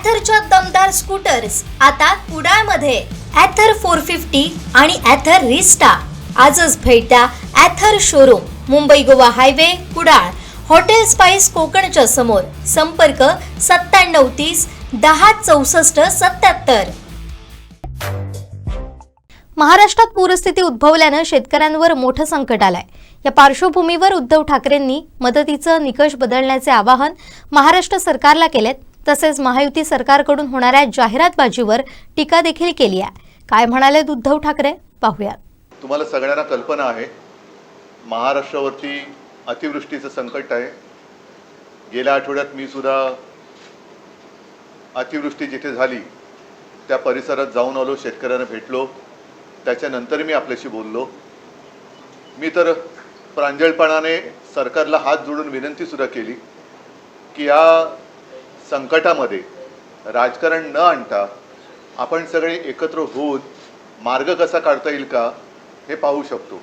ॲथरच्या दमदार स्कूटर्स आता कुडाळमध्ये. ॲथर फोर फिफ्टी आणि ॲथर रिस्टा आजच भेट द्या Ather showroom Mumbai Goa highway Kudal. Hotel spice कोकणच्या समोर. संपर्क सत्त्याण्णव तीस दहा चौसष्ट सत्याहत्तर महाराष्ट्रात पूरस्थिती उद्भवल्यानं शेतकऱ्यांवर मोठं संकट आलंय. या पार्श्वभूमीवर उद्धव ठाकरेंनी मदतीचं निकष बदलण्याचे आवाहन महाराष्ट्र सरकारला केलेत. तसेच महायुती सरकारकडून होणाऱ्या जाहिरातबाजीवर टीका देखील केली आहे. काय म्हणाले उद्धव ठाकरे? पाहूयात. तुम्हाला सगळ्यांना कल्पना आहे महाराष्ट्रावरती अतिवृष्टीचं संकट आहे. गेल्या आठवड्यात मी सुद्धा अतिवृष्टी जिथे झाली त्या परिसरात जाऊन आलो शेतकऱ्यांना भेटलो. त्याच्यानंतर मी आपल्याशी बोललो. मी तर प्रांजळपणाने सरकारला हात जोडून विनंतीसुद्धा केली की या संकटामध्ये राजकारण न आणता आपण सगळे एकत्र होऊन मार्ग कसा काढता येईल का हे पाहू शकतो.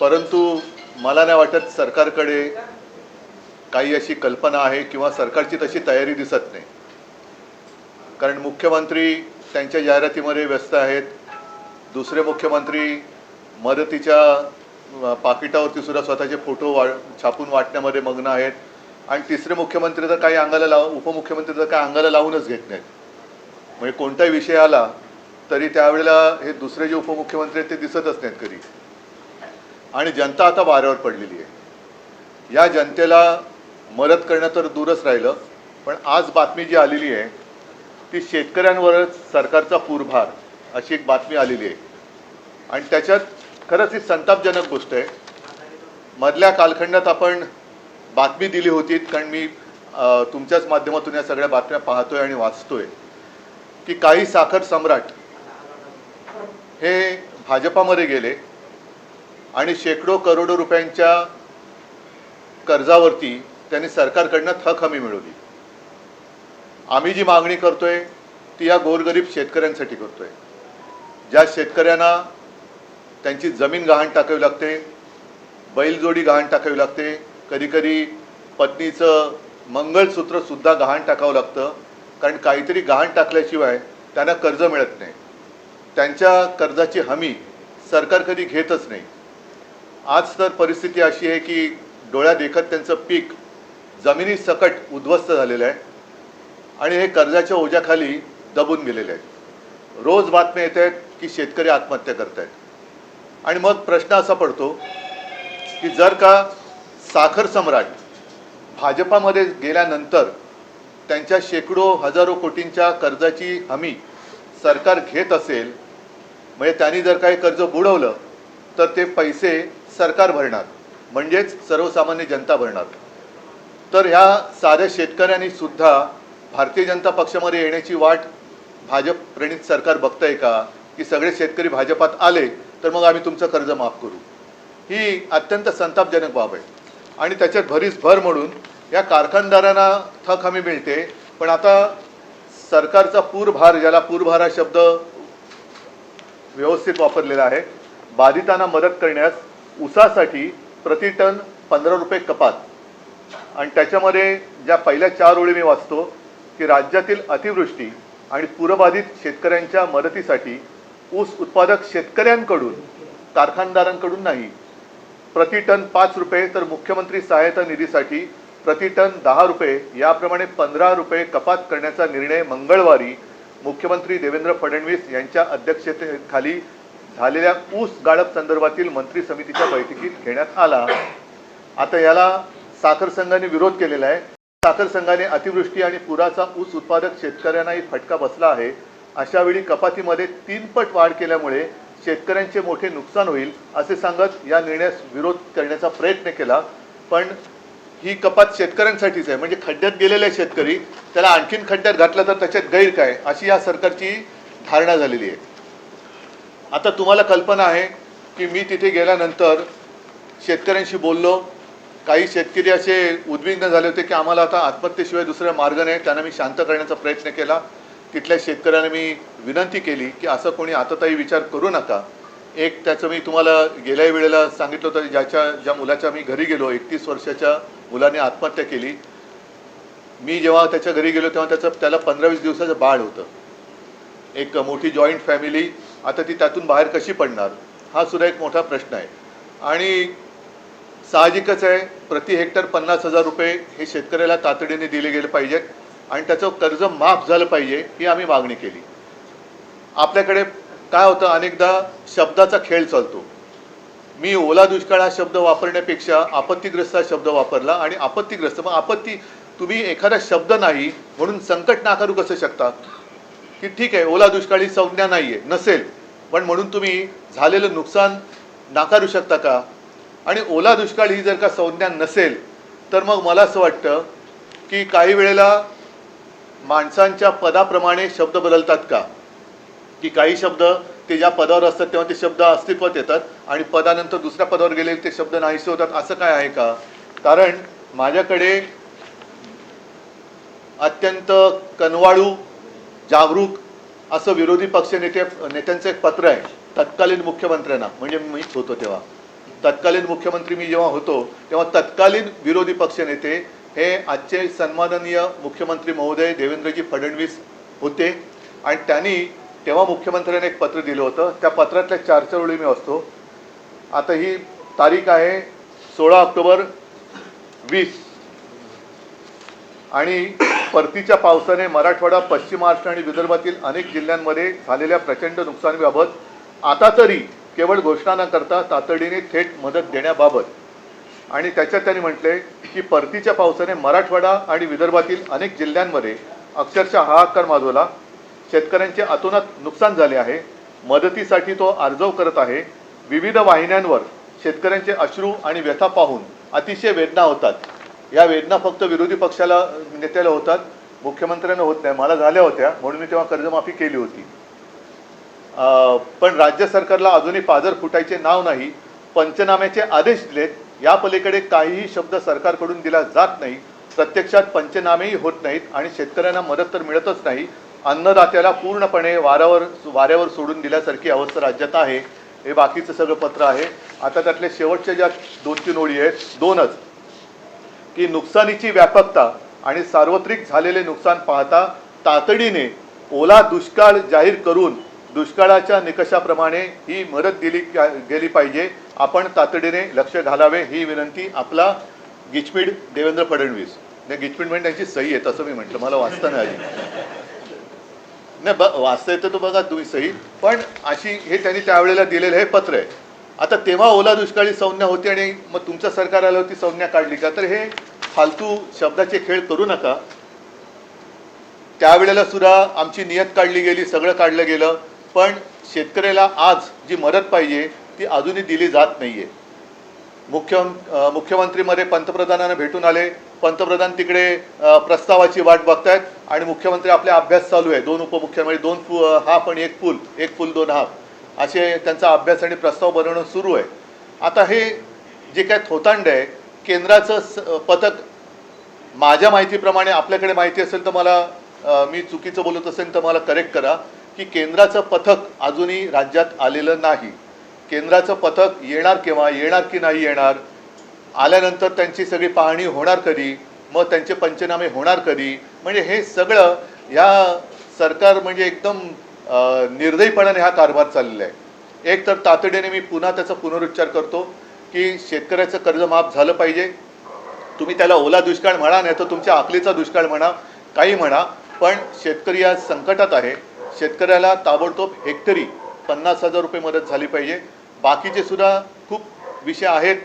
परंतु मला नाही वाटत सरकारकडे काही अशी कल्पना आहे किंवा सरकारची तशी तयारी दिसत नाही. कारण मुख्यमंत्री त्यांच्या जाहिरातीमध्ये व्यस्त आहेत. दुसरे मुख्यमंत्री मदतीच्या पाकिटावरती सुद्धा स्वतःचे फोटो वा छापून वाटण्यामध्ये मग्न आहेत. आणि तिसरे मुख्यमंत्री तर काही अंगाला लाव उपमुख्यमंत्री तर काही अंगाला लावूनच घेत नाहीत. म्हणजे कोणताही विषय आला तरी त्यावेळेला हे दुसरे जे उपमुख्यमंत्री आहेत ते दिसतच नाहीत कधी. आणि जनता आता वाऱ्यावर पडलेली आहे. या जनतेला मदत करणं तर दूरच राहिलं पण आज बातमी जी आलेली आहे ती शेतकऱ्यांवरच सरकारचा पूरभार अशी एक बातमी आलेली आहे. आणि त्याच्यात खरंच ही संतापजनक गोष्ट आहे. मधल्या कालखंडात आपण बातमी दिली होती कारण मी तुमच्याच माध्यमातून या सगळ्या बातम्या पाहतोय आणि वाचतोय की काही साखर सम्राट हे भाजपामध्ये गेले आणि शेकडो करोडो रुपयांच्या कर्जावरती त्यांनी सरकारकडनं थक हमी मिळवली. आम्ही जी मागणी करतोय ती या गोरगरीब शेतकऱ्यांसाठी करतोय. ज्या शेतकऱ्यांना त्यांची जमीन गहाण टाकावी लागते बैलजोडी गहाण टाकावी लागते कधीकधी पत्नीचं मंगळसूत्रसुद्धा गहाण टाकावं लागतं. कारण काहीतरी गहाण टाकल्याशिवाय त्यांना कर्ज मिळत नाही. त्यांच्या कर्जाची हमी सरकार कधी घेतच नाही. आज तर परिस्थिती अशी आहे की डोळ्या देखत त्यांचं पीक जमिनी सकट उद्ध्वस्त झालेलं आहे आणि हे कर्जाच्या ओझ्याखाली दबून गेलेले आहेत. रोज बातम्या येत आहेत की शेतकरी आत्महत्या करत आहेत आणि मग प्रश्न असा पडतो की जर का साखर सम्राट भाजपामध्ये गेल्यानंतर त्यांच्या शेकडो हजारो कोटींच्या कर्जाची हमी सरकार घेत असेल म्हणजे त्यांनी जर काही कर्ज बुडवलं तर ते पैसे सरकार भरणार म्हणजेच सर्वसामान्य जनता भरणार. तर ह्या साध्या शेतकऱ्यांनी सुद्धा भारतीय जनता पक्षामध्ये येण्याची वाट भाजप प्रणित सरकार बघतंय का? की सगळे शेतकरी भाजपात आले तर मग आम्ही तुमचं कर्ज माफ करू. ही अत्यंत संतापजनक बाब आहे. आणि त्याच्यात भरीस भर म्हणून या कारखानदारांना थक हमी मिळते. पण आता सरकारचा पूरभार ज्याला पूरभार हा शब्द व्यवस्थित वापरलेला आहे बाधितांना मदत करण्यास ऊसासाठी प्रति टन पंधरा रुपये कपात. आणि त्याच्यामध्ये ज्या पहिल्या चार ओळी मी वाचतो की राज्यातील अतिवृष्टी आणि पूरबाधित शेतकऱ्यांच्या मदतीसाठी ऊस उत्पादक शेतकऱ्यांकडून कारखानदारांकडून नाही प्रति टन पाच रुपये तर मुख्यमंत्री सहायता निधीसाठी प्रति टन दहा रुपये याप्रमाणे पंधरा रुपये कपात करण्याचा निर्णय मंगळवारी मुख्यमंत्री देवेंद्र फडणवीस यांच्या अध्यक्षतेखाली झालेल्या ऊस गाळप संदर्भातील मंत्री समितीच्या बैठकीत घेण्यात आला. आता याला साखर संघाने विरोध केलेला आहे. साखर संघाने अतिवृष्टी आणि पुराचा ऊस उत्पादक शेतकऱ्यांनाही फटका बसला आहे. अशावेळी कपातीमध्ये तीनपट वाढ केल्यामुळे शेतकऱ्यांचे मोठे नुकसान होईल असे सांगत या निर्णयास विरोध करण्याचा प्रयत्न केला. पण ही कपात शेतकऱ्यांसाठीच आहे. म्हणजे खड्ड्यात गेलेले शेतकरी त्याला आणखीन खड्ड्यात घातला तर त्याच्यात गैर काय? अशी या सरकारची धारणा झालेली आहे. आता तुम्हाला कल्पना आहे की मी तिथे गेल्यानंतर शेतकऱ्यांशी बोललो. काही शेतकरी असे उद्विग्न झाले होते की आम्हाला आता आत्महत्येशिवाय दुसरा मार्ग नाही. त्यांना मी शांत करण्याचा प्रयत्न केला. तिथल्या शेतकऱ्यांना मी विनंती केली की असं कोणी आताताही विचार करू नका. एक त्याचं मी तुम्हाला गेल्या वेळेला सांगितलं होतं ज्याच्या ज्या मुलाच्या मी घरी गेलो एकतीस वर्षाच्या मुलाने आत्महत्या केली. मी जेव्हा त्याच्या घरी गेलो तेव्हा त्याचं त्याला पंधरा वीस दिवसाचं बाळ होतं. एक मोठी जॉईंट फॅमिली आता ती त्यातून बाहेर कशी पडणार? हा सुद्धा एक मोठा प्रश्न आहे. आणि साहजिकच आहे प्रति हेक्टर पन्नास हजार रुपये हे शेतकऱ्याला तातडीने दिले गेले पाहिजेत. आणि त्याचं कर्ज माफ झालं पाहिजे ही आम्ही मागणी केली. आपल्याकडे काय होतं अनेकदा शब्दाचा खेळ चालतो. मी ओला दुष्काळ हा शब्द वापरण्यापेक्षा आपत्तीग्रस्त हा शब्द वापरला आणि आपत्तीग्रस्त मग आपत्ती तुम्ही एखादा शब्द नाही म्हणून संकट नाकारू कसं शकता? की ठीक आहे ओला दुष्काळी संज्ञा नाही आहे नसेल पण म्हणून तुम्ही झालेलं नुकसान नाकारू शकता का? आणि ओला दुष्काळ ही जर का संज्ञा नसेल तर मग मला असं वाटतं की काही वेळेला माणसांच्या पदाप्रमाणे शब्द बदलतात का? की काही शब्द ते ज्या पदावर असतात तेव्हा ते शब्द अस्तित्वात येतात आणि पदानंतर दुसऱ्या पदावर गेले ते शब्द नाहीसे होतात असं काय आहे का? कारण माझ्याकडे अत्यंत कनवाळू जागरूक असं विरोधी पक्ष नेते नेत्यांचं एक पत्र आहे तत्कालीन मुख्यमंत्र्यांना. म्हणजे मीच होतो तेव्हा. तत्कालीन मुख्यमंत्री मी जेव्हा होतो तेव्हा तत्कालीन विरोधी पक्षनेते हे आजचे सन्माननीय मुख्यमंत्री महोदय देवेंद्रजी फडणवीस होते. आणि त्यांनी तेव्हा मुख्यमंत्र्यांनी एक पत्र दिलं होतं. त्या पत्रातल्या चार चार वेळी मी असतो आता ही तारीख आहे सोळा ऑक्टोबर वीस. आणि परतीच्या पावसाने मराठवाडा पश्चिम महाराष्ट्र आणि विदर्भातील अनेक जिल्ह्यांमध्ये झालेल्या प्रचंड नुकसानीबाबत आता तरी केवळ घोषणा न करता तातडीने थेट मदत देण्याबाबत आणि त्याच्यात त्यांनी म्हटले की परतीच्या पावसाने मराठवाडा आणि विदर्भातील अनेक जिल्ह्यांमध्ये अक्षरशः हाहाकार माजवला. शेतकऱ्यांचे अतोनात नुकसान झाले आहे. मदतीसाठी तो अर्जव करत आहे. विविध वाहिन्यांवर शेतकऱ्यांचे अश्रू आणि व्यथा पाहून अतिशय वेदना होतात. या वेदना फक्त विरोधी पक्षाला नेत्याला होतात. मुख्यमंत्र्यांना होत नाही. मला झाल्या होत्या. म्हणून मी तेव्हा कर्जमाफी केली होती. पण राज्य सरकारला अजूनही पाजर फुटायचे नाव नाही. पंचनाम्याचे आदेश दिलेत. या पलीकडे काहीही शब्द सरकारकडून दिला जात नाही. प्रत्यक्षात पंचनामेही होत नाहीत आणि शेतकऱ्यांना मदत तर मिळतच नाही. अन्नदात्याला पूर्णपणे वाऱ्यावर वाऱ्यावर सोडून दिल्यासारखी अवस्था राज्यात आहे. हे बाकीचं सगळं पत्र आहे. आता त्यातल्या शेवटच्या ज्या दोन तीन ओळी आहेत दोनच. की नुकसानीची व्यापकता आणि सार्वत्रिक झालेले नुकसान पाहता तातडीने ओला दुष्काळ जाहीर करून दुष्काळाच्या निकषाप्रमाणे ही मदत दिली गेली पाहिजे. आपण तातडीने लक्ष घालावे ही विनंती आपला गिचमीड देवेंद्र फडणवीस. नाही गिचमीड म्हणजे त्यांची सही आहे तसं मी म्हटलं. मला वाचता नाही आली. नाही ब वाचता येतं तो बघा तुम्ही सही. पण अशी हे त्यांनी त्यावेळेला दिलेलं हे पत्र आहे. आता तेव्हा ओला दुष्काळी संज्ञा होती आणि मग तुमचं सरकार आलं होती संज्ञा काढली का? तर हे फालतू शब्दाचे खेळ करू नका. त्यावेळेला सुद्धा आमची नियत काढली गेली सगळं काढलं गेलं. पण शेतकऱ्याला आज जी मदत पाहिजे ती अजूनही दिली जात नाहीये. मुख्य मुख्यमंत्रीमध्ये पंतप्रधानांना भेटून आले. पंतप्रधान तिकडे प्रस्तावाची वाट बघतायत आणि मुख्यमंत्री आपला अभ्यास चालू आहे. दोन उपमुख्यमंत्री दोन फु हाफ आणि एक पूल एक पूल दोन हाफ. असे त्यांचा अभ्यास आणि प्रस्ताव बनवणं सुरू आहे. आता हे जे काय थोतांड आहे केंद्राचं स- पथक माझ्या माहितीप्रमाणे आपल्याकडे माहिती असेल तर मला मी चुकीचं बोलत असेल तर मला करेक्ट करा. की केंद्राचं पथक अजूनही राज्यात आलेलं नाही. केंद्राचं पथक येणार केव्हा? येणार की नाही येणार? आल्यानंतर त्यांची सगळी पाहणी होणार कधी? मग त्यांचे पंचनामे होणार कधी? म्हणजे हे सगळं ह्या सरकार म्हणजे एकदम निर्दयीपणाने हा कारभार चाललेला आहे. एक तर तातडीने मी पुन्हा त्याचा पुनरुच्चार करतो की शेतकऱ्याचं कर्ज माफ झालं पाहिजे. तुम्ही त्याला ओला दुष्काळ म्हणा नाही तर तुमच्या आकलीचा दुष्काळ म्हणा काही म्हणा पण शेतकरी आज संकटात आहे. शेतकऱ्याला ताबडतोब हेक्टरी पन्नास हजार रुपये मदत झाली पाहिजे. बाकीचे सुद्धा खूप विषय आहेत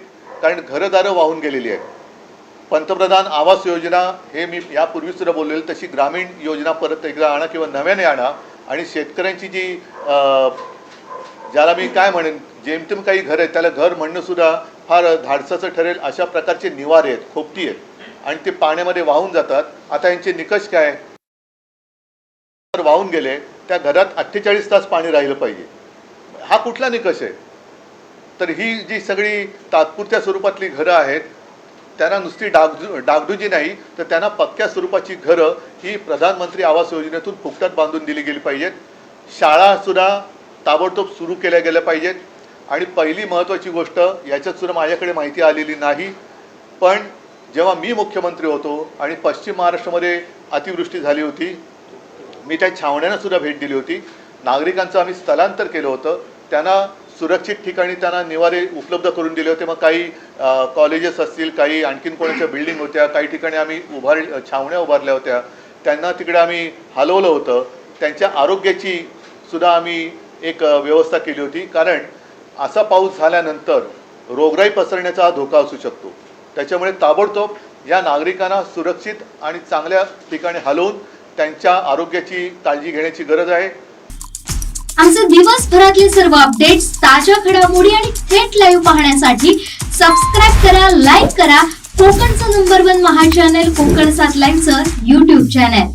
कारण घरदारं वाहून गेलेली आहेत. पंतप्रधान आवास योजना हे मी यापूर्वी सुद्धा बोललेलं तशी ग्रामीण योजना परत एकदा आणा किंवा नव्याने आणा. आणि शेतकऱ्यांची जी ज्याला मी काय म्हणेन जेमतेम काही घर आहेत त्याला घर म्हणणंसुद्धा फार धाडसाचं ठरेल अशा प्रकारचे निवारे आहेत खोपटी आहेत. आणि ते पाण्यामध्ये वाहून जातात. आता यांचे निकष काय? जर वाहून गेले त्या घरात अठ्ठेचाळीस तास पाणी राहिलं पाहिजे. हा कुठला निकष आहे? तर ही जी सगळी तात्पुरत्या स्वरूपातली घरं आहेत त्यांना नुसती डागडु डागडुजी नाही तर त्यांना पक्क्या स्वरूपाची घरं ही प्रधानमंत्री आवास योजनेतून फुकटात बांधून दिली गेली पाहिजेत. शाळासुद्धा ताबडतोब सुरू केल्या गेल्या पाहिजेत. आणि पहिली महत्त्वाची गोष्ट याच्यात सुद्धा माझ्याकडे माहिती आलेली नाही. पण जेव्हा मी मुख्यमंत्री होतो आणि पश्चिम महाराष्ट्रामध्ये अतिवृष्टी झाली होती मी त्या छावण्यांना सुद्धा भेट दिली होती. नागरिकांचं आम्ही स्थलांतर केलं होतं. त्यांना सुरक्षित ठिकाणी त्यांना निवारे उपलब्ध करून दिले होते. मग काही कॉलेजेस असतील काही आणखीन कोणाच्या बिल्डिंग होत्या काही ठिकाणी आम्ही उभार छावण्या उभारल्या होत्या. त्यांना तिकडे आम्ही हलवलं होतं. त्यांच्या आरोग्याची सुद्धा आम्ही एक व्यवस्था केली होती. कारण असा पाऊस झाल्यानंतर रोगराई पसरण्याचा हा धोका असू शकतो. त्याच्यामुळे ताबडतोब या नागरिकांना सुरक्षित आणि चांगल्या ठिकाणी हलवून त्यांच्या आरोग्याची काळजी घेण्याची गरज आहे. आमचे दिवसभरातले सर्व अपडेट्स ताज्या घडामोडी आणि थेट लाईव्ह पाहण्यासाठी सबस्क्राईब करा लाईक करा. कोकणचं नंबर वन महा चॅनल कोकण सात लाईनचं युट्यूब चॅनल